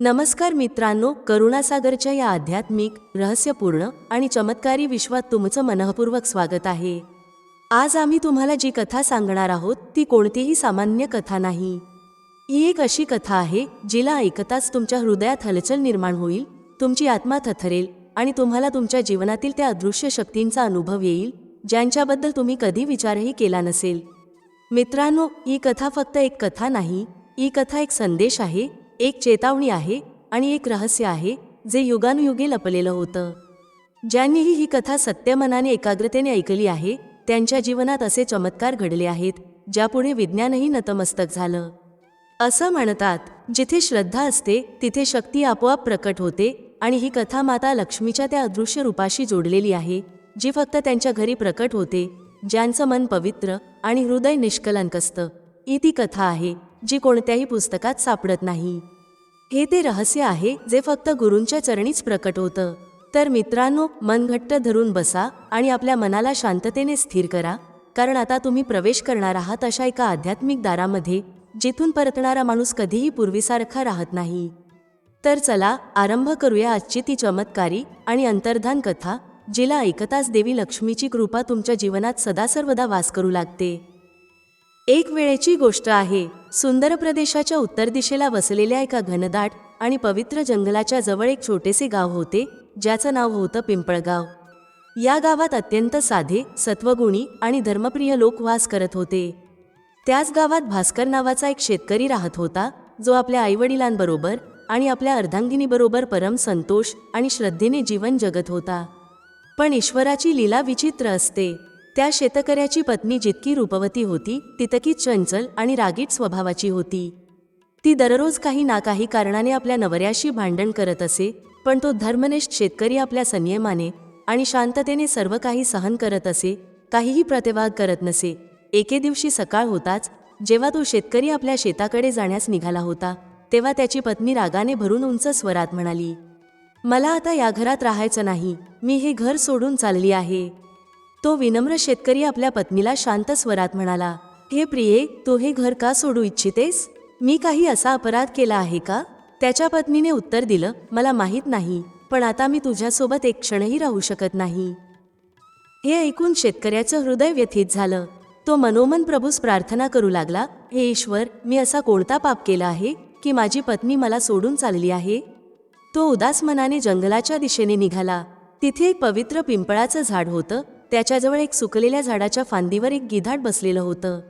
नमस्कार मित्रांनो करुणासागरच्या या आध्यात्मिक रहस्यपूर्ण आणि चमत्कारी विश्वात तुमचं मनःपूर्वक स्वागत आहे. आज आम्ही तुम्हाला जी कथा सांगणार आहोत ती कोणतीही सामान्य कथा नाही. ही एक अशी कथा आहे जिला ऐकताच तुमच्या हृदयात हलचल निर्माण होईल तुमची आत्मा थथरेल आणि तुम्हाला तुमच्या जीवनातील त्या अदृश्य शक्तींचा अनुभव येईल ज्यांच्याबद्दल तुम्ही कधी विचारही केला नसेल. मित्रांनो ही कथा फक्त एक कथा नाही ही कथा एक संदेश आहे एक चेतावणी आहे आणि एक रहस्य आहे जे युगानुयुगे लपलेलं होतं. ज्यांनीही ही कथा सत्यमनाने एकाग्रतेने ऐकली आहे त्यांच्या जीवनात असे चमत्कार घडले आहेत ज्यापुढे विज्ञानही नतमस्तक झालं. असं म्हणतात जिथे श्रद्धा असते तिथे शक्ती आपोआप प्रकट होते आणि ही कथा माता लक्ष्मीच्या त्या अदृश्य रूपाशी जोडलेली आहे जी फक्त त्यांच्या घरी प्रकट होते ज्यांचं मन पवित्र आणि हृदय निष्कलंक असतं ही ती कथा आहे. जी कोणत्याही पुस्तकात सापडत नाही. हे ते रहस्य आहे जे फक्त गुरूंच्या चरणीच प्रकट होतं. तर मित्रांनो मन घट्ट धरून बसा आणि आपल्या मनाला शांततेने स्थिर करा. कारण आता तुम्ही प्रवेश करणार आहात अशा एका आध्यात्मिक दारामध्ये जिथून परतणारा माणूस कधीही पूर्वीसारखा राहत नाही. तर चला आरंभ करूया आजची ती चमत्कारी आणि अंतर्धान कथा जिला ऐकताच देवी लक्ष्मीची कृपा तुमच्या जीवनात सदा सर्वदा वास करू लागते. एक वेळेची गोष्ट आहे. सुंदर प्रदेशाच्या उत्तर दिशेला वसलेल्या एका घनदाट आणि पवित्र जंगलाच्या जवळ एक छोटेसे गाव होते ज्याचं नाव होतं पिंपळगाव. या गावात अत्यंत साधे सत्वगुणी आणि धर्मप्रिय लोक वास करत होते. त्याच गावात भास्कर नावाचा एक शेतकरी राहत होता जो आपल्या आईवडिलांबरोबर आणि आपल्या अर्धांगिनीबरोबर परम संतोष आणि श्रद्धेने जीवन जगत होता. पण ईश्वराची लीला विचित्र असते. त्या शेतकऱ्याची पत्नी जितकी रूपवती होती तितकी चंचल आणि रागीट स्वभावाची होती. ती दररोज काही ना काही कारणाने आपल्या नवऱ्याशी भांडण करत असे पण तो धर्मनिष्ठ शेतकरी आपल्या संयमाने आणि शांततेने सर्व काही सहन करत असे काहीही प्रतिवाद करत नसे. एके दिवशी सकाळ होताच जेव्हा तो शेतकरी आपल्या शेताकडे जाण्यास निघाला होता तेव्हा त्याची पत्नी रागाने भरून उंच स्वरात म्हणाली मला आता या घरात राहायचं नाही मी हे घर सोडून चालली आहे. तो विनम्र शेतकरी आपल्या पत्नीला शांत स्वरात म्हणाला हे प्रिये तू हे घर का सोडू इच्छितेस? मी काही असा अपराध केला आहे का? त्याच्या पत्नीने उत्तर दिलं मला माहीत नाही पण आता मी तुझ्यासोबत एक क्षणही राहू शकत नाही. हे ऐकून शेतकऱ्याचं हृदय व्यथित झालं. तो मनोमन प्रभूस प्रार्थना करू लागला हे ईश्वर मी असा कोणता पाप केला आहे की माझी पत्नी मला सोडून चालली आहे? तो उदास मनाने जंगलाच्या दिशेने निघाला. तिथे एक पवित्र पिंपळाचं झाड होतं त्याच्याजवळ एक सुकलेल्या झाडाच्या फांदीवर एक गिधाड बसलेलं होतं.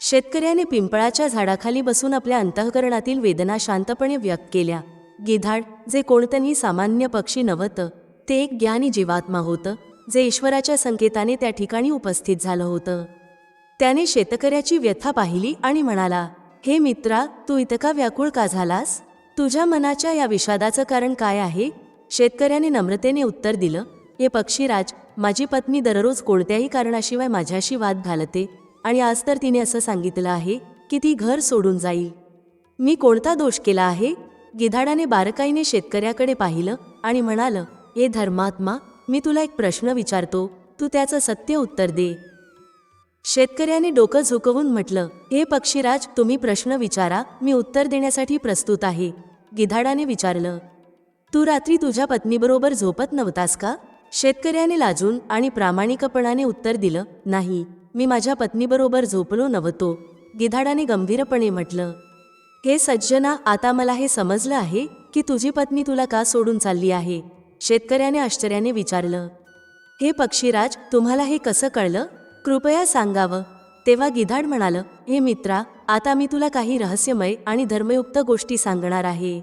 शेतकऱ्याने पिंपळाच्या झाडाखाली बसून आपल्या अंतःकरणातील वेदना शांतपणे व्यक्त केल्या. गिधाड जे कोणतंही सामान्य पक्षी नव्हतं ते एक ज्ञानी जीवात्मा होतं जे ईश्वराच्या संकेताने त्या ठिकाणी उपस्थित झालं होतं. त्याने शेतकऱ्याची व्यथा पाहिली आणि म्हणाला हे मित्रा तू इतका व्याकुळ का झालास? तुझ्या मनाच्या या विषादाचं कारण काय आहे शेतकऱ्याने नम्रतेने उत्तर दिलं हे पक्षीराज माझी पत्नी दररोज कोणत्याही कारणाशिवाय माझ्याशी वाद घालते आणि आज तर तिने असं सांगितलं आहे की ती घर सोडून जाईल. मी कोणता दोष केला आहे? गिधाडाने बारकाईने शेतकऱ्याकडे पाहिलं आणि म्हणालं हे धर्मात्मा मी तुला एक प्रश्न विचारतो. तू त्याचं सत्य उत्तर दे. शेतकऱ्याने डोकं झुकवून म्हटलं हे पक्षीराज तुम्ही प्रश्न विचारा. मी उत्तर देण्यासाठी प्रस्तुत आहे. गिधाडाने विचारलं तू रात्री तुझ्या पत्नीबरोबर झोपत नव्हतास का? शेतकऱ्याने लाजून आणि प्रामाणिकपणाने उत्तर दिलं नाही मी माझ्या पत्नीबरोबर झोपलो नव्हतो गिधाडाने गंभीरपणे म्हटलं. हे सज्जना आता मला हे समजलं आहे की तुझी पत्नी तुला का सोडून चालली आहे शेतकऱ्याने आश्चर्याने विचारलं. हे पक्षीराज तुम्हाला हे कसं कळलं? कृपया सांगावं. तेव्हा गिधाड म्हणालं हे मित्रा आता मी तुला काही रहस्यमय आणि धर्मयुक्त गोष्टी सांगणार आहे.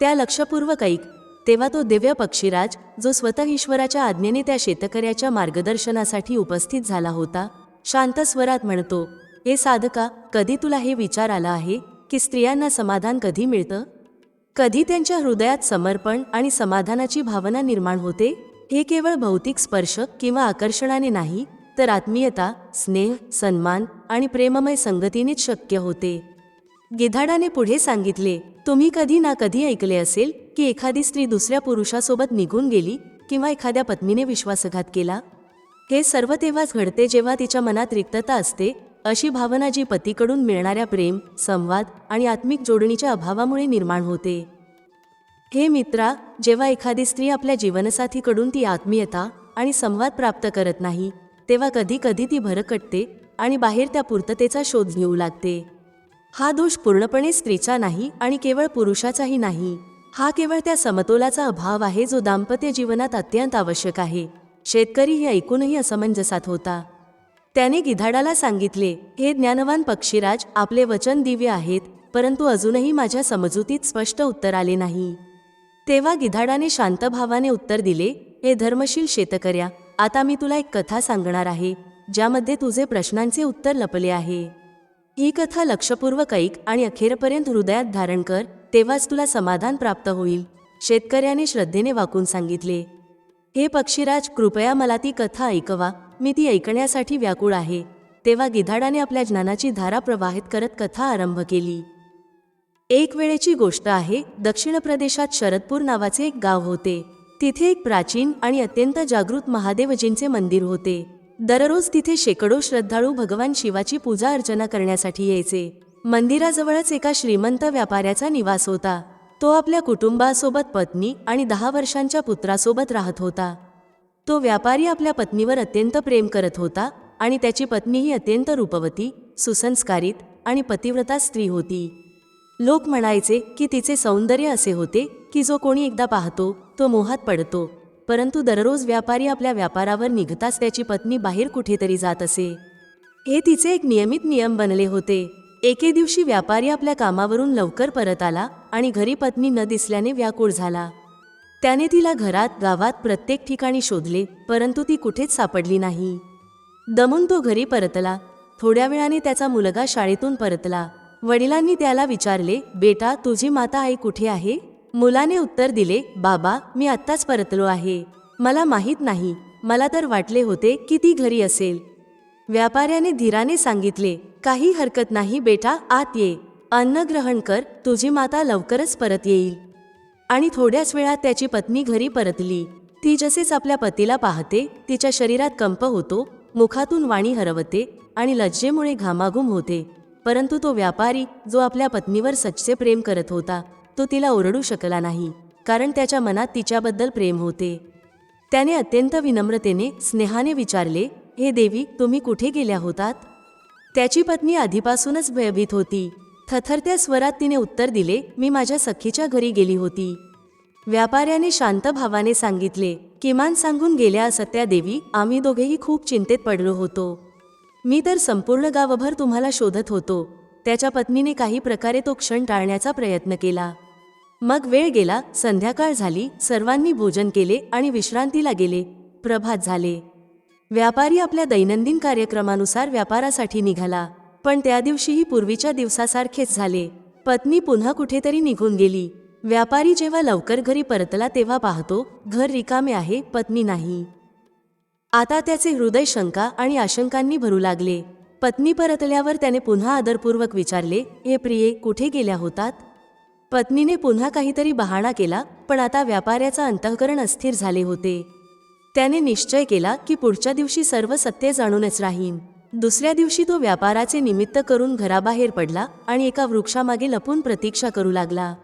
त्या लक्षपूर्वक ऐक तेव्हा तो दिव्य पक्षीराज जो स्वतः ईश्वराच्या आज्ञेने त्या शेतकऱ्याच्या मार्गदर्शनासाठी उपस्थित झाला होता शांत स्वरात म्हणतो हे साधका कधी तुला हे विचार आला आहे की स्त्रियांना समाधान कधी मिळतं? कधी त्यांच्या हृदयात समर्पण आणि समाधानाची भावना निर्माण होते? हे केवळ भौतिक स्पर्श किंवा आकर्षणाने नाही तर आत्मीयता स्नेह सन्मान आणि प्रेममय संगतीनेच शक्य होते. गिधाडाने पुढे सांगितले तुम्ही कधी ना कधी ऐकले असेल की एखादी स्त्री दुसऱ्या पुरुषासोबत निघून गेली किंवा एखाद्या पत्नीने विश्वासघात केला? हे सर्व तेव्हाच घडते जेव्हा तिच्या मनात रिक्तता असते अशी भावना जी पतीकडून मिळणाऱ्या प्रेम संवाद आणि आत्मिक जोडणीच्या अभावामुळे निर्माण होते. हे मित्रा जेव्हा एखादी स्त्री आपल्या जीवनसाथीकडून ती आत्मीयता आणि संवाद प्राप्त करत नाही तेव्हा कधी कधी ती भरकटते आणि बाहेर त्या पूर्ततेचा शोध घेऊ लागते. हा दोष पूर्णपणे स्त्रीचा नाही आणि केवळ पुरुषाचाही नाही. हा केवळ त्या समतोलाचा अभाव आहे जो दाम्पत्य जीवनात अत्यंत आवश्यक आहे. शेतकरी हे ऐकूनही असमंजसात होता. त्याने गिधाडाला सांगितले हे ज्ञानवान पक्षीराज आपले वचन दिव्य आहेत परंतु अजूनही माझ्या समजुतीत स्पष्ट उत्तर आले नाही. तेव्हा गिधाडाने शांत भावाने उत्तर दिले हे धर्मशील शेतकऱ्या आता मी तुला एक कथा सांगणार आहे ज्यामध्ये तुझे प्रश्नांचे उत्तर लपले आहे. ही कथा लक्षपूर्वक ऐक आणि अखेरपर्यंत हृदयात धारण कर तेव्हाच तुला समाधान प्राप्त होईल शेतकऱ्याने श्रद्धेने वाकून सांगितले. हे पक्षीराज कृपया मला ती कथा ऐकवा मी ती ऐकण्यासाठी व्याकुळ आहे. तेव्हा गिधाडाने आपल्या ज्ञानाची धारा प्रवाहित करत कथा आरंभ केली. एक वेळेची गोष्ट आहे दक्षिण प्रदेशात शरदपूर नावाचे एक गाव होते. तिथे एक प्राचीन आणि अत्यंत जागृत महादेवजींचे मंदिर होते. दररोज तिथे शेकडो श्रद्धाळू भगवान शिवाची पूजा अर्चना करण्यासाठी यायचे. मंदिराजवळच एका श्रीमंत व्यापाऱ्याचा निवास होता. तो आपल्या कुटुंबासोबत पत्नी आणि दहा वर्षांच्या पुत्रासोबत राहत होता. तो व्यापारी आपल्या पत्नीवर अत्यंत प्रेम करत होता आणि त्याची पत्नी ही अत्यंत रूपवती सुसंस्कारित आणि पतिव्रता स्त्री होती. लोक म्हणायचे की तिचे सौंदर्य असे होते की जो कोणी एकदा पाहतो तो मोहात पडतो. परंतु दररोज व्यापारी आपल्या व्यापारावर निघताच त्याची पत्नी बाहेर कुठेतरी जात असे. हे तिचे एक नियमित नियम बनले होते. एके दिवशी व्यापारी आपल्या कामावरून लवकर परत आला आणि घरी पत्नी न दिसल्याने व्याकुळ झाला. त्याने तिला घरात गावात प्रत्येक ठिकाणी शोधले परंतु ती कुठेच सापडली नाही. दमून तो घरी परतला. थोड्या वेळाने त्याचा मुलगा शाळेतून परतला. वडिलांनी त्याला विचारले बेटा तुझी माता आई कुठे आहे? मुलाने उत्तर दिले बाबा मी आत्ताच परतलो आहे. मला माहीत नाही. मला तर वाटले होते की ती घरी असेल. व्यापाऱ्याने धीराने सांगितले काही हरकत नाही बेटा आत ये. अन्न ग्रहण कर तुझी माता लवकरच परत येईल. आणि थोड्याच वेळात त्याची पत्नी घरी परतली. ती जसेच आपल्या पतीला पाहते तिच्या शरीरात कंप होतो मुखातून वाणी हरवते आणि लज्जेमुळे घामाघूम होते. परंतु तो व्यापारी जो आपल्या पत्नीवर सच्चे प्रेम करत होता तो तिला ओरडू शकला नाही कारण त्याच्या मनात तिच्याबद्दल प्रेम होते. त्याने अत्यंत विनम्रतेने स्नेहाने विचारले हे देवी तुम्ही कुठे गेल्या होतात? त्याची पत्नी आधीपासूनच भयभीत होती. थथरत्या स्वरात तिने उत्तर दिले मी माझ्या सखीच्या घरी गेली होती. व्यापाऱ्याने शांत भावाने सांगितले किमान सांगून गेल्या असत्या देवी आम्ही दोघेही खूप चिंतेत पडलो होतो. मी तर संपूर्ण गावभर तुम्हाला शोधत होतो. त्याच्या पत्नीने काही प्रकारे तो क्षण टाळण्याचा प्रयत्न केला. मग वेळ गेला संध्याकाळ झाली सर्वांनी भोजन केले आणि विश्रांतीला गेले. प्रभात झाले. व्यापारी आपल्या दैनंदिन कार्यक्रमानुसार व्यापारासाठी निघाला पण त्या दिवशीही पूर्वीच्या दिवसासारखेच झाले. पत्नी पुन्हा कुठेतरी निघून गेली. व्यापारी जेव्हा लवकर घरी परतला तेव्हा पाहतो घर रिकामे आहे पत्नी नाही. आता त्याचे हृदय शंका आणि आशंकांनी भरू लागले. पत्नी परतल्यावर त्याने पुन्हा आदरपूर्वक विचारले हे प्रिये कुठे गेल्या होतात? पत्नीने पुन्हा काहीतरी बहाणा केला पण आता व्यापाऱ्याचा अंतःकरण अस्थिर झाले होते. त्याने निश्चय केला की पुढच्या दिवशी सर्व सत्य जाणूनच राहीन. दुसऱ्या दिवशी तो व्यापाराचे निमित्त करून घराबाहेर पडला आणि एका वृक्षामागे लपून प्रतीक्षा करू लागला.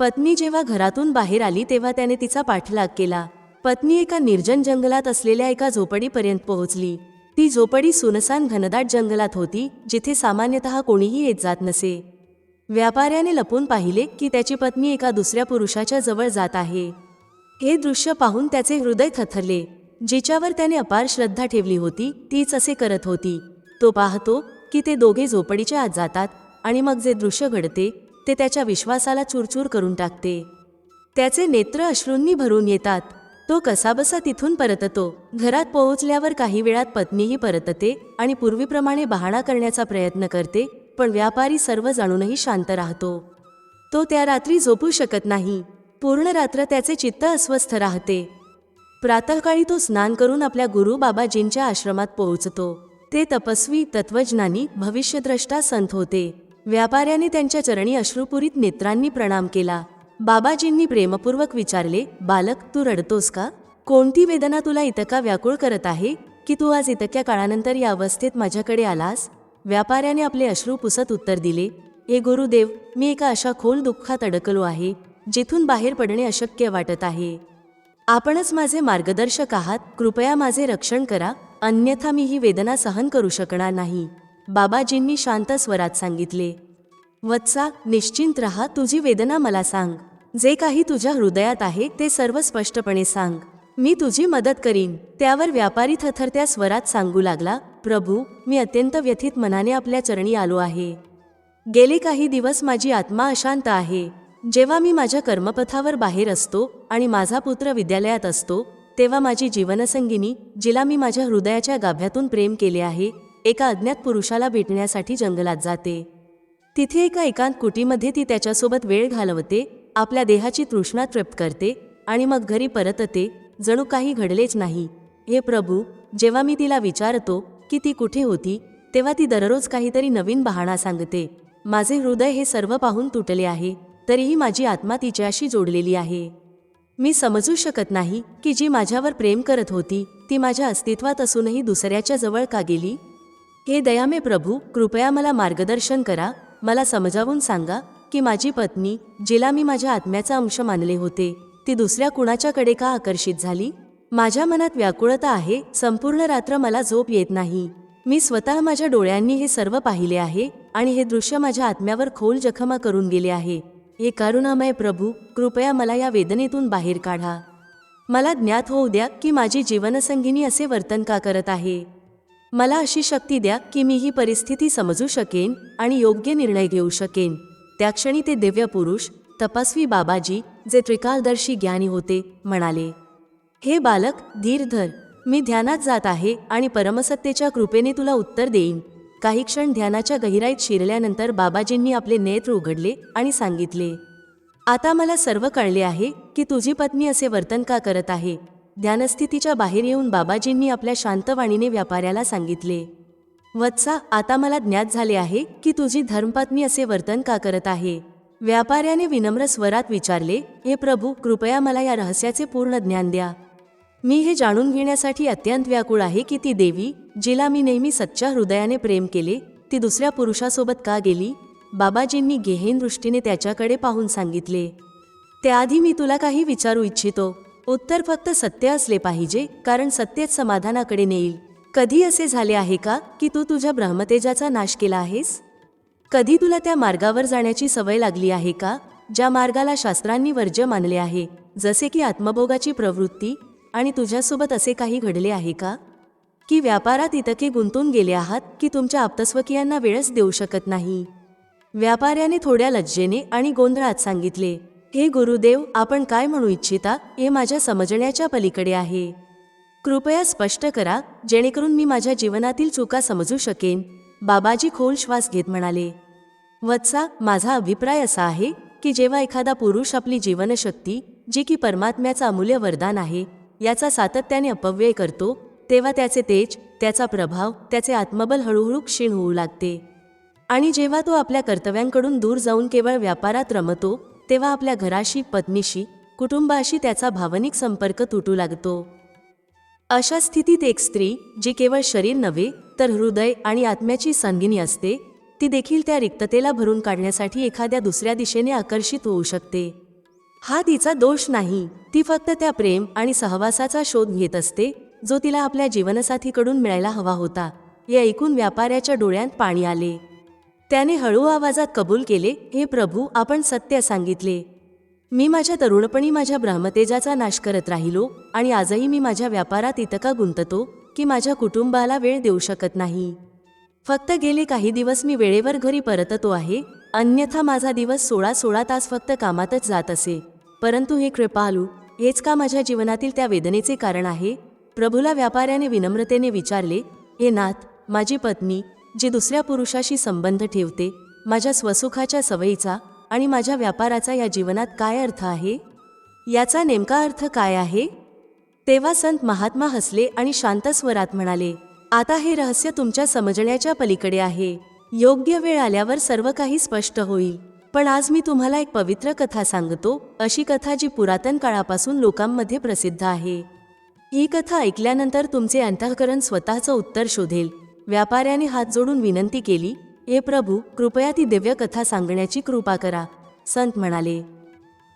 पत्नी जेव्हा घरातून बाहेर आली तेव्हा त्याने तिचा पाठलाग केला. पत्नी एका निर्जन जंगलात असलेल्या एका झोपडीपर्यंत पोहोचली. ती झोपडी सुनसान घनदाट जंगलात होती जिथे सामान्यतः कोणीही येत जात नसे. व्यापाऱ्याने लपून पाहिले की त्याची पत्नी एका दुसऱ्या पुरुषाच्या जवळ जात आहे. हे दृश्य पाहून त्याचे हृदय थथरले जिच्यावर त्याने अपार श्रद्धा ठेवली होती तीच असे करत होती. तो पाहतो की ते दोघे झोपडीच्या आत जातात आणि मग जे दृश्य घडते ते त्याच्या विश्वासाला चुरचूर करून टाकते. त्याचे नेत्र अश्रूंनी भरून येतात. तो कसाबसा तिथून परततो. घरात पोहोचल्यावर काही वेळात पत्नीही परतते आणि पूर्वीप्रमाणे बहाणा करण्याचा प्रयत्न करते पण व्यापारी सर्व जाणूनही शांत राहतो. तो त्या रात्री झोपू शकत नाही. पूर्ण रात्र त्याचे चित्त अस्वस्थ राहते. प्रातःकाळी तो स्नान करून आपल्या गुरु बाबाजींच्या आश्रमात पोहोचतो. ते तपस्वी तत्वज्ञानी भविष्यद्रष्टा संत होते. व्यापाऱ्याने त्यांच्या चरणी अश्रुपुरीत नेत्रांनी प्रणाम केला. बाबाजींनी प्रेमपूर्वक विचारले बालक तू रडतोस का? कोणती वेदना तुला इतका व्याकुळ करत आहे की तू आज इतक्या काळानंतर या अवस्थेत माझ्याकडे आलास? व्यापाऱ्याने आपले अश्रू पुसत उत्तर दिले हे गुरुदेव मी एका अशा खोल दुःखात अडकलो आहे जिथून बाहेर पडणे अशक्य वाटत आहे. आपणच माझे मार्गदर्शक आहात कृपया माझे रक्षण करा अन्यथा मी ही वेदना सहन करू शकणार नाही. बाबाजींनी शांत स्वरात सांगितले वत्सा निश्चिंत रहा तुझी वेदना मला सांग. जे काही तुझ्या हृदयात आहे ते सर्व स्पष्टपणे सांग. मी तुझी मदत करीन. त्यावर व्यापारी थथरत्या स्वरात सांगू लागला प्रभू मी अत्यंत व्यथित मनाने आपल्या चरणी आलो आहे. गेले काही दिवस माझी आत्मा अशांत आहे. जेव्हा मी माझ्या कर्मपथावर बाहेर असतो आणि माझा पुत्र विद्यालयात असतो तेव्हा माझी जीवनसंगिनी जिला मी माझ्या हृदयाच्या गाभ्यातून प्रेम केले आहे एका अज्ञात पुरुषाला भेटण्यासाठी जंगलात जाते. तिथे एका एकांत कुटीमध्ये ती त्याच्यासोबत वेळ घालवते आपल्या देहाची तृष्णा तृप्त करते आणि मग घरी परतते जणू काही घडलेच नाही. हे प्रभू जेव्हा मी तिला विचारतो की ती कुठे होती तेव्हा ती दररोज काहीतरी नवीन बहाणा सांगते. माझे हृदय हे सर्व पाहून तुटले आहे तरीही माझी आत्मा तिच्याशी जोडलेली आहे. मी समजू शकत नाही की जी माझ्यावर प्रेम करत होती ती माझ्या अस्तित्वात असूनही दुसऱ्याच्या जवळ का गेली? हे दयामे प्रभू कृपया मला मार्गदर्शन करा मला समजावून सांगा की माझी पत्नी जिला मी माझ्या आत्म्याचा अंश मानले होते ती दुसऱ्या कुणाच्याकडे का आकर्षित झाली? माझ्या मनात व्याकुळता आहे संपूर्ण रात्र मला झोप येत नाही. मी स्वतः माझ्या डोळ्यांनी हे सर्व पाहिले आहे आणि हे दृश्य माझ्या आत्म्यावर खोल जखमा करून गेले आहे. हे करुणामय प्रभू कृपया मला या वेदनेतून बाहेर काढा. मला ज्ञात होऊ द्या की माझी जीवनसंगिनी असे वर्तन का करत आहे. मला अशी शक्ती द्या की मी ही परिस्थिती समजू शकेन आणि योग्य निर्णय घेऊ शकेन. त्या क्षणी ते दिव्य पुरुष तपस्वी बाबाजी जे त्रिकालदर्शी ज्ञानी होते म्हणाले हे बालक धीर धर मी ध्यानात जात आहे आणि परमसत्तेच्या कृपेने तुला उत्तर देईन. काही क्षण ध्यानाच्या गहिराईत शिरल्यानंतर बाबाजींनी आपले नेत्र उघडले आणि सांगितले आता मला सर्व कळले आहे की तुझी पत्नी असे वर्तन का करत आहे. ध्यानस्थितीच्या बाहेर येऊन बाबाजींनी आपल्या शांतवाणीने व्यापाऱ्याला सांगितले वत्सा आता मला ज्ञात झाले आहे की तुझी धर्मपत्नी असे वर्तन का करत आहे. व्यापाऱ्याने विनम्र स्वरात विचारले हे प्रभू कृपया मला या रहस्याचे पूर्ण ज्ञान द्या. मी हे जाणून घेण्यासाठी अत्यंत व्याकुळ आहे की ती देवी जिला मी नेहमी सच्च्या हृदयाने प्रेम केले ती दुसऱ्या पुरुषासोबत का गेली? बाबाजींनी गेहेन दृष्टीने त्याच्याकडे पाहून सांगितले त्याआधी मी तुला काही विचारू इच्छितो. उत्तर फक्त सत्य असले पाहिजे कारण सत्यच समाधानाकडे नेईल. कधी असे झाले आहे का की तू तुझ्या ब्रह्मतेजाचा नाश केला आहेस? कधी तुला त्या मार्गावर जाण्याची सवय लागली आहे का ज्या मार्गाला शास्त्रांनी वर्ज्य मानले आहे जसे की आत्मभोगाची प्रवृत्ती आणि तुझ्यासोबत असे काही घडले आहे का? की व्यापारात इतके गुंतून गेले आहात की तुमच्या आप्तस्वकीयांना वेळच देऊ शकत नाही? व्यापाऱ्याने थोड्या लज्जेने आणि गोंधळात सांगितले हे गुरुदेव आपण काय म्हणू इच्छिता हे माझ्या समजण्याच्या पलीकडे आहे. कृपया स्पष्ट करा जेणेकरून मी माझ्या जीवनातील चुका समजू शकेन. बाबाजी खोल श्वास घेत म्हणाले. वत्सा माझा अभिप्राय असा आहे की जेव्हा एखादा पुरुष आपली जीवनशक्ती जी की परमात्म्याचं अमूल्य वरदान आहे याचा सातत्याने अपव्यय करतो तेव्हा त्याचे तेज त्याचा प्रभाव त्याचे आत्मबल हळूहळू क्षीण होऊ लागते. आणि जेव्हा तो आपल्या कर्तव्यांकडून दूर जाऊन केवळ व्यापारात रमतो तेव्हा आपल्या घराशी पत्नीशी कुटुंबाशी त्याचा भावनिक संपर्क तुटू लागतो. अशा स्थितीत एक स्त्री जी केवळ शरीर नव्हे तर हृदय आणि आत्म्याची संगिनी असते ती देखील त्या रिक्ततेला भरून काढण्यासाठी एखाद्या दुसऱ्या दिशेने आकर्षित होऊ शकते. हा तिचा दोष नाही. ती फक्त त्या प्रेम आणि सहवासाचा शोध घेत असते जो तिला आपल्या जीवनसाथीकडून मिळायला हवा होता. हे ऐकून व्यापाऱ्याच्या डोळ्यांत पाणी आले. त्याने हळू आवाजात कबूल केले हे प्रभू आपण सत्य सांगितले. मी माझ्या तरुणपणी माझ्या ब्रह्मतेजाचा नाश करत राहिलो आणि आजही मी माझ्या व्यापारात इतका गुंततो की माझ्या कुटुंबाला वेळ देऊ शकत नाही. फक्त गेले काही दिवस मी वेळेवर घरी परततो आहे. अन्यथा माझा दिवस सोळा सोळा तास फक्त कामातच जात असे. परंतु हे कृपालू हेच का माझ्या जीवनातील त्या वेदनेचे कारण आहे? प्रभूला व्यापाऱ्याने विनम्रतेने विचारले हे नाथ माझी पत्नी जी दुसऱ्या पुरुषाशी संबंध ठेवते माझ्या स्वसुखाच्या सवयीचा आणि माझ्या व्यापाराचा या जीवनात काय अर्थ आहे? याचा नेमका अर्थ काय आहे? तेव्हा संत महात्मा हसले आणि शांत स्वरात म्हणाले आता हे रहस्य तुमच्या समजण्याच्या पलीकडे आहे. योग्य वेळ आल्यावर सर्व काही स्पष्ट होईल. पण आज मी तुम्हाला एक पवित्र कथा सांगतो अशी कथा जी पुरातन काळापासून लोकांमध्ये प्रसिद्ध आहे. ही कथा ऐकल्यानंतर तुमचे अंतःकरण स्वतःचं उत्तर शोधेल. व्यापाऱ्याने हात जोडून विनंती केली हे प्रभू कृपया ती दिव्य कथा सांगण्याची कृपा करा. संत म्हणाले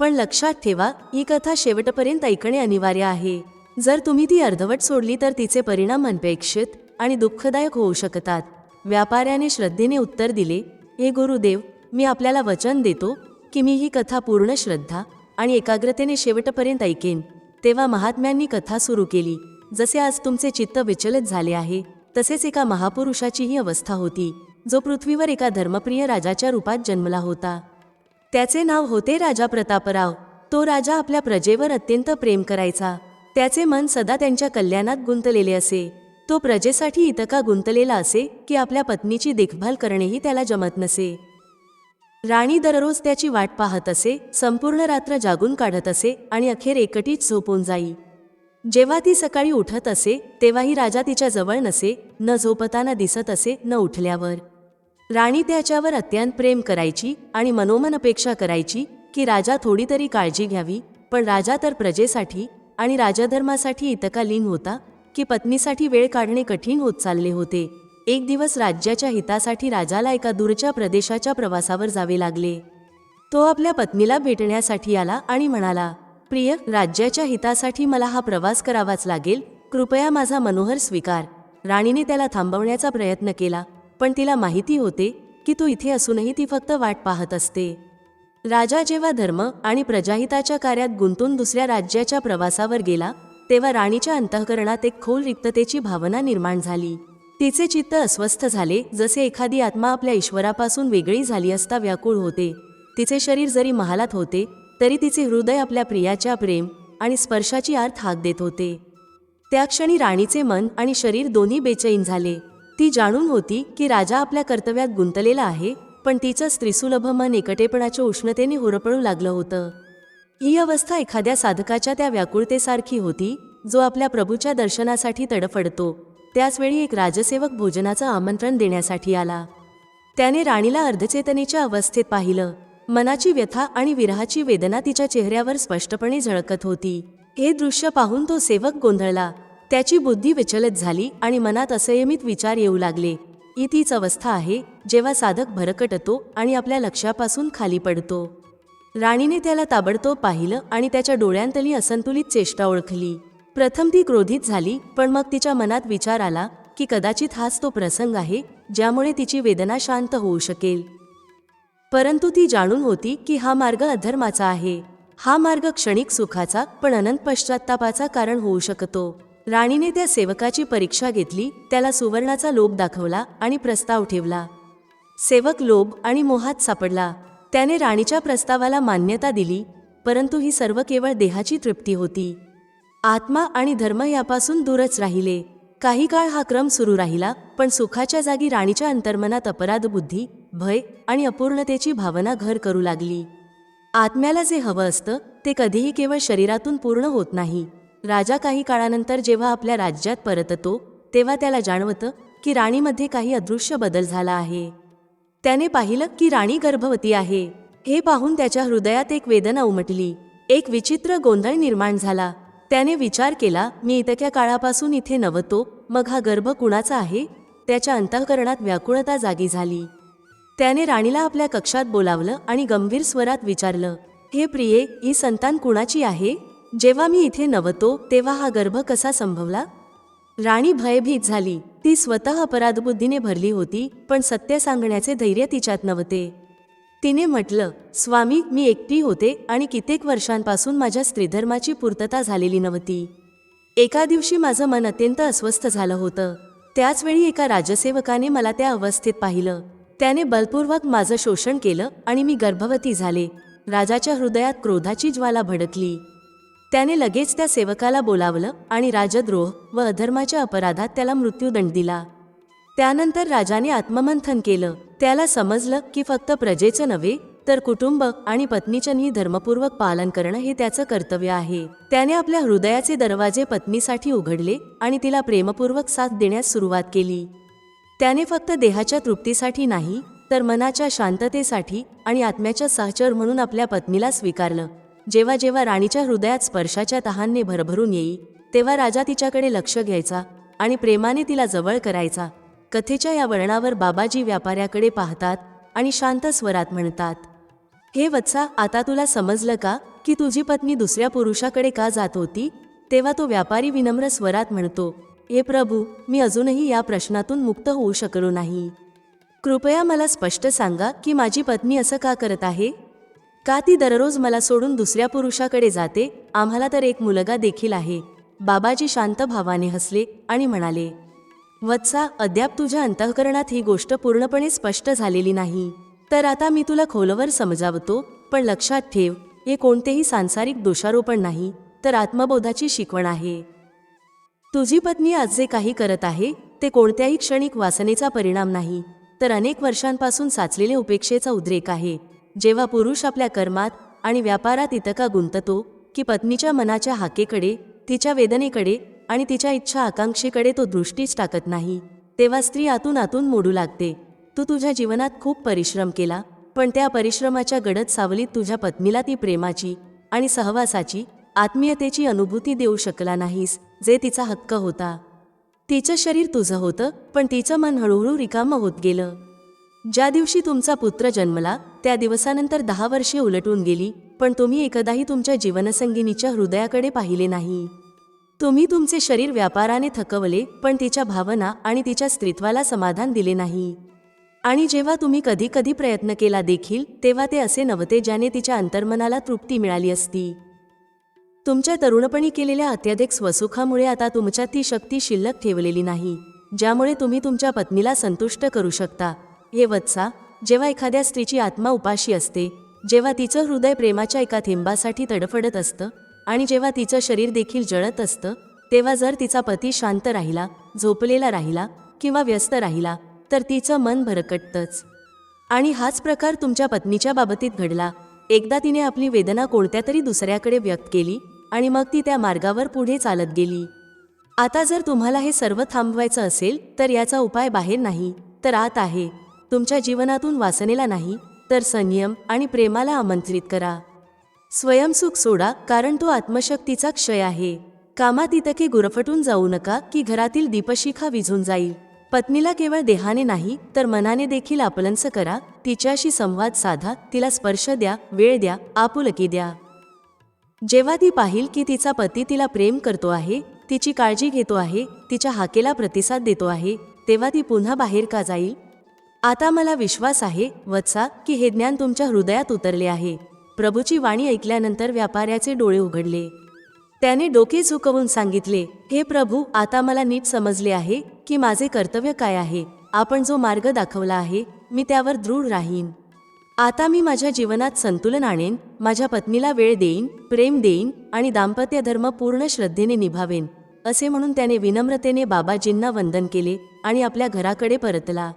पण लक्षात ठेवा ही कथा शेवटपर्यंत ऐकणे अनिवार्य आहे. जर तुम्ही ती अर्धवट सोडली तर तिचे परिणाम अनपेक्षित आणि दुःखदायक होऊ शकतात. व्यापाऱ्याने श्रद्धेने उत्तर दिले हे गुरुदेव मी आपल्याला वचन देतो की मी ही कथा पूर्ण श्रद्धा आणि एकाग्रतेने शेवटपर्यंत ऐकेन. तेव्हा महात्म्यांनी कथा सुरू केली. जसे आज तुमचे चित्त विचलित झाले आहे तसेच एका महापुरुषाची ही अवस्था होती जो पृथ्वीवर एका धर्मप्रिय राजाच्या रूपात जन्मला होता. त्याचे नाव होते राजा प्रतापराव. तो राजा आपल्या प्रजेवर अत्यंत प्रेम करायचा. त्याचे मन सदा त्यांच्या कल्याणात गुंतलेले असे. तो प्रजेसाठी इतका गुंतलेला असे की आपल्या पत्नीची देखभाल करणेही त्याला जमत नसे. राणी दररोज त्याची वाट पाहत असे संपूर्ण रात्र जागून काढत असे आणि अखेर एकटीच झोपून जाई. जेव्हा ती सकाळी उठत असे तेव्हाही राजा तिच्या जवळ नसे न झोपताना दिसत असे न उठल्यावर. राणी त्याच्यावर अत्यंत प्रेम करायची आणि मनोमन अपेक्षा करायची की राजा थोडी तरी काळजी घ्यावी पण राजा तर प्रजेसाठी आणि राजधर्मासाठी इतका लीन होता की पत्नीसाठी वेळ काढणे कठीण होत चालले होते. एक दिवस राज्याच्या हितासाठी राजाला एका दूरच्या प्रदेशाच्या प्रवासावर जावे लागले. तो आपल्या पत्नीला भेटण्यासाठी आला आणि म्हणाला प्रिय राज्याच्या हितासाठी मला हा प्रवास करावाच लागेल. कृपया माझा मनोहर स्वीकार. राणीने त्याला थांबवण्याचा प्रयत्न केला पण तिला माहिती होते की तो इथे असूनही ती फक्त वाट पाहत असते. राजा जेव्हा धर्म आणि प्रजाहिताच्या कार्यात गुंतून दुसऱ्या राज्याच्या प्रवासावर गेला तेव्हा राणीच्या अंतःकरणात एक खोल रिक्ततेची भावना निर्माण झाली. तिचे चित्त अस्वस्थ झाले जसे एखादी आत्मा आपल्या ईश्वरापासून वेगळी झाली असता व्याकुळ होते. तिचे शरीर जरी महालात होते तरी तिचे हृदय आपल्या प्रियाच्या प्रेम आणि स्पर्शाची अर्थ हाक देत होते. त्या क्षणी राणीचे मन आणि शरीर दोन्ही बेचैन झाले. ती जाणून होती की राजा आपल्या कर्तव्यात गुंतलेला आहे पण तिचं स्त्रीसुलभ मन एकटेपणाच्या उष्णतेने होरपळू लागलं होतं. ही अवस्था एखाद्या साधकाच्या त्या व्याकुळतेसारखी होती जो आपल्या प्रभूच्या दर्शनासाठी तडफडतो. त्याचवेळी एक राजसेवक भोजनाचं आमंत्रण देण्यासाठी आला. त्याने राणीला अर्धचेतनेच्या अवस्थेत पाहिलं. मनाची व्यथा आणि विरहाची वेदना तिच्या चेहऱ्यावर स्पष्टपणे झळकत होती. हे दृश्य पाहून तो सेवक गोंधळला. त्याची बुद्धी विचलित झाली आणि मनात असंयमित विचार येऊ लागले. ही तीच अवस्था आहे जेव्हा साधक भरकटतो आणि आपल्या लक्षापासून खाली पडतो. राणीने त्याला ताबडतोब पाहिलं आणि त्याच्या डोळ्यांतली असंतुलित चेष्टा ओळखली. प्रथम ती क्रोधित झाली पण मग तिच्या मनात विचार आला की कदाचित हाच तो प्रसंग आहे ज्यामुळे तिची वेदना शांत होऊ शकेल. परंतु ती जाणून होती की हा मार्ग अधर्माचा आहे. हा मार्ग क्षणिक सुखाचा पण अनंत पश्चात्तापाचा कारण होऊ शकतो. राणीने त्या सेवकाची परीक्षा घेतली त्याला सुवर्णाचा लोभ दाखवला आणि प्रस्ताव ठेवला. सेवक लोभ आणि मोहात सापडला. त्याने राणीच्या प्रस्तावाला मान्यता दिली परंतु ही सर्व केवळ देहाची तृप्ती होती. आत्मा आणि धर्म यापासून दूरच राहिले. काही काळ हा क्रम सुरू राहिला पण सुखाच्या जागी राणीच्या अंतर्मनात अपराध बुद्धी भय आणि अपूर्णतेची भावना घर करू लागली. आत्म्याला जे हवं असतं ते कधीही केवळ शरीरातून पूर्ण होत नाही. राजा काही काळानंतर जेव्हा आपल्या राज्यात परततो तेव्हा त्याला जाणवतं की राणीमध्ये काही अदृश्य बदल झाला आहे. त्याने पाहिलं की राणी गर्भवती आहे. हे पाहून त्याच्या हृदयात एक वेदना उमटली. एक विचित्र गोंधळ निर्माण झाला. त्याने विचार केला मी इतक्या काळापासून इथे नवतो मग हा गर्भ कुणाचा आहे? त्याच्या अंतःकरणात व्याकुळता जागी झाली. त्याने राणीला आपल्या कक्षात बोलावलं आणि गंभीर स्वरात विचारलं हे प्रिये ही संतान कुणाची आहे? जेव्हा मी इथे नवतो तेव्हा हा गर्भ कसा संभवला? राणी भयभीत झाली. ती स्वतः अपराधबुद्धीने भरली होती पण सत्य सांगण्याचे धैर्य तिच्यात नव्हते. तिने म्हटलं स्वामी मी एकटी होते आणि कित्येक वर्षांपासून माझ्या स्त्रीधर्माची पूर्तता झालेली नव्हती. एका दिवशी माझं मन अत्यंत अस्वस्थ झालं होतं. त्याचवेळी एका राजसेवकाने मला त्या अवस्थेत पाहिलं. त्याने बलपूर्वक माझं शोषण केलं आणि मी गर्भवती झाले. राजाच्या हृदयात क्रोधाची ज्वाला भडकली. त्याने लगेच त्या सेवकाला बोलावलं आणि राजद्रोह व अधर्माच्या अपराधात त्याला मृत्यूदंड दिला. त्यानंतर राजाने आत्ममंथन केलं. त्याला समजलं की फक्त प्रजेचं नव्हे तर कुटुंब आणि पत्नीचंही धर्मपूर्वक पालन करणं हे त्याचं कर्तव्य आहे. त्याने आपल्या हृदयाचे दरवाजे पत्नीसाठी उघडले आणि तिला प्रेमपूर्वक साथ देण्यास सुरुवात केली. त्याने फक्त देहाच्या तृप्तीसाठी नाही तर मनाच्या शांततेसाठी आणि आत्म्याच्या सहचर म्हणून आपल्या पत्नीला स्वीकारलं. जेव्हा जेव्हा राणीच्या हृदयात स्पर्शाच्या तहानने भरभरून येई तेव्हा राजा तिच्याकडे लक्ष घ्यायचा आणि प्रेमाने तिला जवळ करायचा. कथेच्या या वर्णावर बाबाजी व्यापाऱ्याकडे पाहतात आणि शांत स्वरात म्हणतात हे वत्सा आता तुला समजलं का की तुझी पत्नी दुसऱ्या पुरुषाकडे का जात होती? तेव्हा तो व्यापारी विनम्र स्वरात म्हणतो हे प्रभू मी अजूनही या प्रश्नातून मुक्त होऊ शकलो नाही. कृपया मला स्पष्ट सांगा की माझी पत्नी असं का करत आहे? का ती दररोज मला सोडून दुसऱ्या पुरुषाकडे जाते? आम्हाला तर एक मुलगा देखील आहे. बाबाजी शांत भावाने हसले आणि म्हणाले वत्सा अद्याप तुझ्या अंतःकरणात ही गोष्ट पूर्णपणे स्पष्ट झालेली नाही. तर आता मी तुला खोलवर समजावतो पण लक्षात ठेव हे कोणतेही सांसारिक दोषारोपण नाही तर आत्मबोधाची शिकवण आहे. तुझी पत्नी आज जे काही करत आहे ते कोणत्याही क्षणिक वासनेचा परिणाम नाही तर अनेक वर्षांपासून साचलेले उपेक्षेचा उद्रेक आहे. जेव्हा पुरुष आपल्या कर्मात आणि व्यापारात इतका गुंततो की पत्नीच्या मनाच्या हाकेकडे तिच्या वेदनेकडे आणि तिच्या इच्छा आकांक्षेकडे तो दृष्टीच टाकत नाही तेव्हा स्त्री आतून आतून मोडू लागते. तू तुझ्या जीवनात खूप परिश्रम केला पण त्या परिश्रमाच्या गडद सावलीत तुझ्या पत्नीला ती प्रेमाची आणि सहवासाची आत्मीयतेची अनुभूती देऊ शकला नाहीस जे तिचा हक्क होता. तिचं शरीर तुझं होतं पण तिचं मन हळूहळू रिकामं होत गेलं. ज्या दिवशी तुमचा पुत्र जन्मला त्या दिवसानंतर दहा वर्षे उलटून गेली पण तुम्ही एकदाही तुमच्या जीवनसंगिनीच्या हृदयाकडे पाहिले नाही. तुम्ही तुमचे शरीर व्यापाराने थकवले पण तिच्या भावना आणि तिच्या स्त्रीत्वाला समाधान दिले नाही. आणि जेव्हा तुम्ही कधी कधी प्रयत्न केला देखील तेव्हा ते असे नव्हते ज्याने तिच्या अंतर्मनाला तृप्ती मिळाली असती. तुमच्या तरुणपणी केलेल्या अत्याधिक स्वसुखामुळे आता तुमच्यात ती शक्ती शिल्लक ठेवलेली नाही ज्यामुळे तुम्ही तुमच्या पत्नीला संतुष्ट करू शकता. हे वत्सा जेव्हा एखाद्या स्त्रीची आत्मा उपाशी असते जेव्हा तिचं हृदय प्रेमाच्या एका थेंबासाठी तडफडत असतं आणि जेव्हा तिचं शरीर देखील जळत असतं तेव्हा जर तिचा पती शांत राहिला झोपलेला राहिला किंवा व्यस्त राहिला तर तिचं मन भरकटतंच. आणि हाच प्रकार तुमच्या पत्नीच्या बाबतीत घडला. एकदा तिने आपली वेदना कोणत्या तरी दुसऱ्याकडे व्यक्त केली आणि मग ती त्या मार्गावर पुढे चालत गेली. आता जर तुम्हाला हे सर्व थांबवायचं असेल तर याचा उपाय बाहेर नाही तर आत आहे. तुमच्या जीवनातून वासनेला नाही तर संयम आणि प्रेमाला आमंत्रित करा. स्वयंसुख सोडा कारण तो आत्मशक्तीचा क्षय आहे. कामात इतके गुरफटून जाऊ नका की घरातील दीपशिखा विझून जाईल. पत्नीला केवळ देहाने नाही तर मनाने देखील आपलंस करा तिच्याशी संवाद साधा तिला स्पर्श द्या वेळ द्या आपुलकी द्या. जेव्हा ती पाहिल की तिचा पती तिला प्रेम करतो आहे तिची काळजी घेतो आहे तिच्या हाकेला प्रतिसाद देतो आहे तेव्हा ती पुन्हा बाहेर का जाईल? आता मला विश्वास आहे वत्सा की हे ज्ञान तुमच्या हृदयात उतरले आहे. प्रभूची वाणी ऐकल्यानंतर व्यापाऱ्याचे डोळे उघडले. त्याने डोके झुकवून सांगितले हे प्रभू आता मला नीट समजले आहे की माझे कर्तव्य काय आहे. आपण जो मार्ग दाखवला आहे मी त्यावर दृढ राहीन. आता मी माझ्या जीवनात संतुलन आणेन माझ्या पत्नीला वेळ देईन प्रेम देईन आणि दाम्पत्य धर्म पूर्ण श्रद्धेने निभावेन. असे म्हणून त्याने विनम्रतेने बाबाजींना वंदन केले आणि आपल्या घराकडे परतला.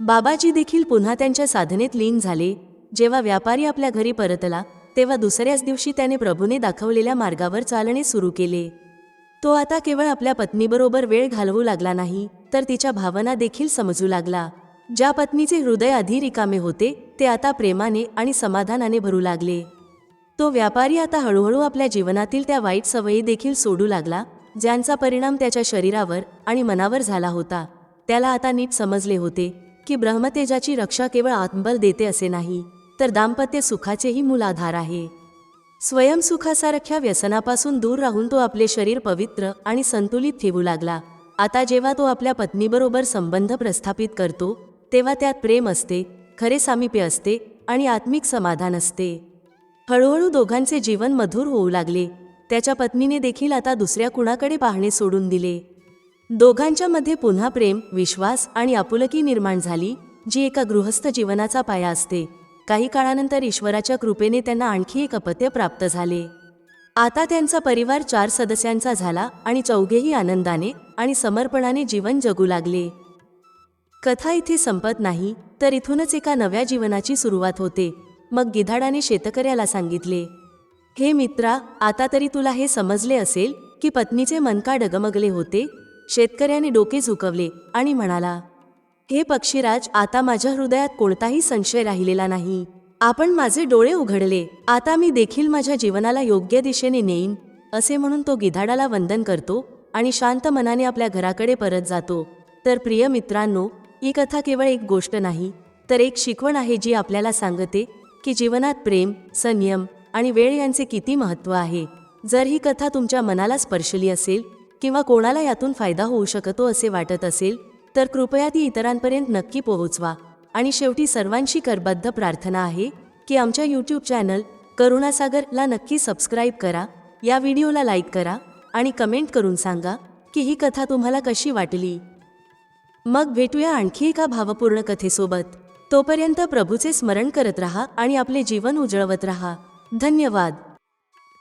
बाबाजी देखील पुन्हा त्यांच्या साधनेत लीन झाले. जेव्हा व्यापारी आपल्या घरी परतला तेव्हा दुसऱ्याच दिवशी त्याने प्रभूने दाखवलेल्या मार्गावर चालणे सुरू केले. तो आता केवळ आपल्या पत्नीबरोबर वेळ घालवू लागला नाही तर तिच्या भावना देखील समजू लागला. ज्या पत्नीचे हृदय आधी रिकामे होते ते आता प्रेमाने आणि समाधानाने भरू लागले. तो व्यापारी आता हळूहळू आपल्या जीवनातील त्या वाईट सवयी देखील सोडू लागला ज्यांचा परिणाम त्याच्या शरीरावर आणि मनावर झाला होता. त्याला आता नीट समजले होते. की ब्रह्मतेजाची रक्षा केवळ आत्मबल देते असे नाही तर दाम्पत्य सुखाचेही मूलाधार आहे. स्वयंसुखासारख्या व्यसनापासून दूर राहून तो आपले शरीर पवित्र आणि संतुलित ठेवू लागला. आता जेव्हा तो आपल्या पत्नीबरोबर संबंध प्रस्थापित करतो तेव्हा त्यात प्रेम असते खरे सामीप्य असते आणि आत्मिक समाधान असते. हळूहळू दोघांचे जीवन मधुर होऊ लागले. त्याच्या पत्नीने देखील आता दुसऱ्या कुणाकडे पाहणे सोडून दिले. दोघांच्या मध्ये पुन्हा प्रेम विश्वास आणि आपुलकी निर्माण झाली जी एका गृहस्थ जीवनाचा पाया असते. काही काळानंतर ईश्वराच्या कृपेने त्यांना आणखी एक अपत्य प्राप्त झाले. आता त्यांचा परिवार चार सदस्यांचा झाला आणि चौघेही आनंदाने आणि समर्पणाने जीवन जगू लागले. कथा इथे संपत नाही तर इथूनच एका नव्या जीवनाची सुरुवात होते. मग गिधाडाने शेतकऱ्याला सांगितले हे मित्रा आता तरी तुला हे समजले असेल की पत्नीचे मन का डगमगले होते? शेतकऱ्याने डोके झुकवले आणि म्हणाला हे पक्षीराज आता माझ्या हृदयात कोणताही संशय राहिलेला नाही. आपण माझे डोळे उघडले. आता मी देखील माझ्या जीवनाला योग्य दिशेने नेईन असे म्हणून तो गिधाडाला वंदन करतो आणि शांत मनाने आपल्या घराकडे परत जातो. तर प्रिय मित्रांनो ही कथा केवळ एक गोष्ट नाही तर एक शिकवण आहे जी आपल्याला सांगते की जीवनात प्रेम संयम आणि वेळ यांचे किती महत्त्व आहे. जर ही कथा तुमच्या मनाला स्पर्शली असेल किंवा कोणाला यातून फायदा होऊ शकतो असे वाटत असेल तर कृपया ती इतरांपर्यंत नक्की पोहोचवा. आणि शेवटी सर्वांशी करबद्ध प्रार्थना आहे की आमच्या यूट्यूब चॅनल करुणासागरला नक्की सबस्क्राईब करा या व्हिडिओला लाईक करा आणि कमेंट करून सांगा की ही कथा तुम्हाला कशी वाटली. मग भेटूया आणखी एका भावपूर्ण कथेसोबत. तोपर्यंत प्रभूचे स्मरण करत रहा आणि आपले जीवन उजळवत रहा. धन्यवाद.